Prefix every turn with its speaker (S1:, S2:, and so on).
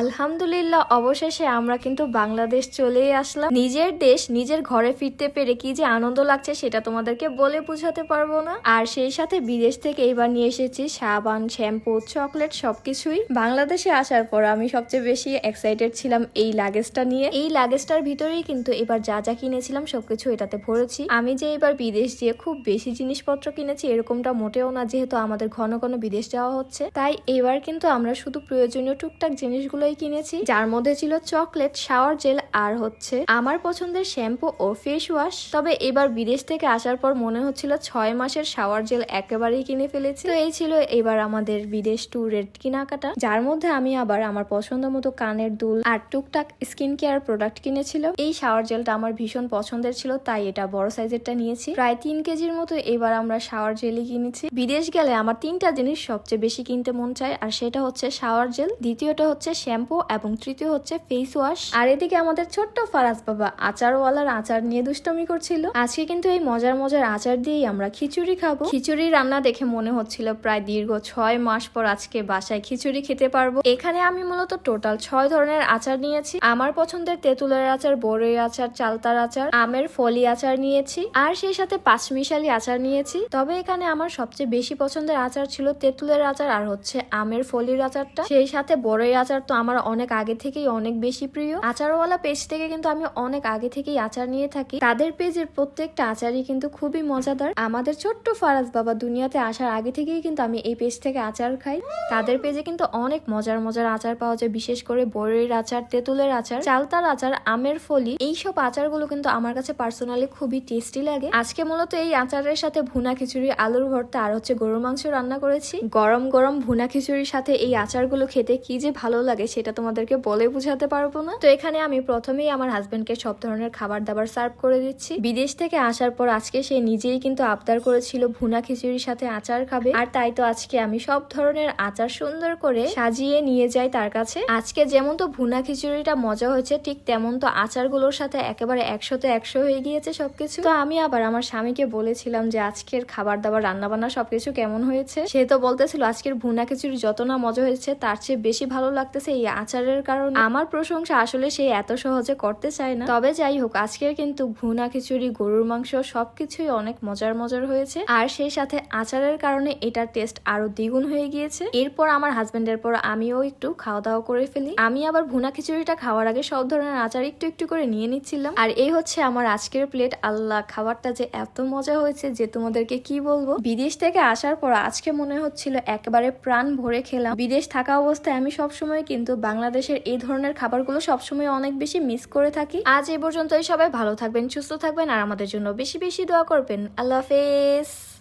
S1: আলহামদুলিল্লাহ, অবশেষে আমরা কিন্তু বাংলাদেশ চলেই আসলাম। নিজের দেশ, নিজের ঘরে ফিরতে পেরে কি যে আনন্দ লাগছে সেটা তোমাদেরকে বলে বোঝাতে পারব না। আর সেই সাথে বিদেশ থেকে এবার নিয়ে এসেছি সাবান, শ্যাম্পু, চকলেট সবকিছুই। বাংলাদেশে আসার পর আমি সবচেয়ে বেশি এক্সাইটেড ছিলাম এই লাগেজটা নিয়ে। এই লাগেজটার ভিতরেই কিন্তু এবার যা যা কিনেছিলাম সবকিছু এটাতে ভরেছি। আমি যে এবার বিদেশ দিয়ে খুব বেশি জিনিসপত্র কিনেছি এরকমটা মোটেও না, যেহেতু আমাদের ঘন ঘন বিদেশ যাওয়া হচ্ছে। তাই এবার কিন্তু আমরা শুধু প্রয়োজনীয় টুকটাক জিনিসগুলোই কিনেছি। যার মধ্যে ছিল চকলেট, শাওয়ার জেল আর হচ্ছে আমার পছন্দের শ্যাম্পু ও ফেস ওয়াশ। তবে এবার বিদেশ থেকে আসার পর মনে হচ্ছিল ছয় মাসের শাওয়ার জেল একেবারেই কিনে ফেলেছি। তো এই ছিল এবার আমাদের বিদেশ ট্যুরের কেনাকাটা। যার মধ্যে আমি আবার আমার পছন্দ মতো কানের দুল আর টুকটাক স্কিন কেয়ার প্রোডাক্ট কিনেছিলাম এই শাওয়ার জেলটা আমার ভীষণ পছন্দের ছিল, তাই এটা বড় সাইজেরটা নিয়েছি। প্রায় তিন কেজির মতো এবার আমরা শাওয়ার জেলই কিনেছি। বিদেশ গেলে আমার তিনটা জিনিস সবচেয়ে বেশি কিনতে মন চায়, আর সেটা হচ্ছে শাওয়ার জেল। দ্বিতীয়টা হচ্ছে শ্যাম্পু এবং তৃতীয় হচ্ছে ফেস ওয়াশ আর এদিকে আমাদের ছোট্ট ফারাজ বাবা আচারওয়ালার আচার নিয়ে দুষ্টমি করছিল। আজকে কিন্তু এই মজার মজার আচার দিয়েই আমরা খিচুড়ি খাব। খিচুড়ি রান্না দেখে মনে হচ্ছিল প্রায় দীর্ঘ ছয় মাস পর আজকে বাসায় খিচুড়ি খেতে পারব। এখানে আমি মূলত টোটাল ছয় ধরনের আচার নিয়েছি। আমার পছন্দের তেঁতুলের আচার, বড়ই আচার, চালতার আচার, আমের ফলি আচার নিয়েছি। আর সেই সাথে পাঁচমিশালি আচার নিয়েছি। তবে এখানে আমার সবচেয়ে বেশি পছন্দের আচার ছিল তেঁতুলের আচার আর হচ্ছে আমের ফলির আচারটা। সেই সাথে বড়ই আচার তো আমার অনেক আগে থেকেই অনেক বেশি প্রিয়। আচারওয়ালা পেজ থেকে কিন্তু আমি অনেক আগে থেকেই আচার নিয়ে থাকি। তাদের পেজের প্রত্যেকটা আচারই কিন্তু খুবই মজাদার। আমাদের ছোট্ট ফারাজ বাবা দুনিয়াতে আসার আগে থেকেই কিন্তু আমি এই পেজ থেকে আচার খাই। তাদের পেজে কিন্তু অনেক মজার মজার আচার পাওয়া যায়, বিশেষ করে বড়ির আচার, তেঁতুলের আচার, চালতার আচার, আমের ফলি। এইসব আচারগুলো কিন্তু আমার কাছে পার্সোনালি খুবই টেস্টি লাগে। আজকে মূলত এই আচারের সাথে ভুনা খিচুড়ি, আলুর ভর্তা আর হচ্ছে গরুর মাংস রান্না করেছি। গরম গরম ভুনা খিচুড়ির সাথে এই আচারগুলো খেতে কি যে ভালো লাগে সেটা তোমাদেরকে বলে বুঝাতে পারব না। তো এখানে আমি প্রথমেই আমার হাজবেন্ডকে সব ধরনের খাবার দাবার সার্ভ করে দিচ্ছি। বিদেশ থেকে আসার পর আজকে সে নিজেই কিন্তু আবদার করেছিল ভুনা খিচুড়ির সাথে আচার খাবে। আর তাই তো আজকে আমি সব ধরনের আচার সুন্দর করে সাজিয়ে নিয়ে যাই তার কাছে। আজকে যেমন তো ভুনা খিচুড়িটা মজা হয়েছে, ঠিক তেমন তো আচারগুলোর সাথে একেবারে একশোতে একশো হয়ে গিয়েছে সবকিছু। তো আমি আবার আমার স্বামীকে বলেছিলাম যে আজকের খাবার দাবার রান্না বান্না সবকিছু কেমন হয়েছে? সে তো বলতেছিল, আজকের ভুনা খিচুড়ি যত না মজা হয়েছে, তার চেয়ে বেশি ভালো লাগতেছে এই আচারের কারণে আমার প্রশংসা আসলে সে এত সহজে করতে চায় না। তবে যাই হোক, আজকের কিন্তু ভুনা খিচুড়ি, গরুর মাংস সবকিছুই অনেক মজার মজার হয়েছে। আর সেই সাথে আচারের কারণে এটার টেস্ট আরও দ্বিগুণ হয়ে গিয়েছে। এরপর আমার হাজবেন্ডের পর আমিও একটু খাওয়া দাওয়া করে ফেলি। আমি আবার ভুনা খিচুড়িটা খাওয়ার আগে সব ধরনের আচার একটু একটু করে নিয়ে নিচ্ছিলাম। আর এই হচ্ছে আমার আজকের প্লেট আল্লাহ, খাবারটা যে এত মজা হয়েছে যে তোমাদেরকে কি বলব? বিদেশ থেকে আসার পর আজকে মনে হচ্ছিল একেবারে প্রাণ ভরে খেলাম। বিদেশ থাকা অবস্থায় আমি সবসময় কিন্তু বাংলাদেশের এই ধরনের খাবারগুলো সবসময় অনেক বেশি মিস করে থাকি। আজ এই পর্যন্তই সবাই ভালো থাকবেন, সুস্থ থাকবেন আর আমাদের জন্য বেশি বেশি দোয়া করবেন। আল্লাহ হাফেজ।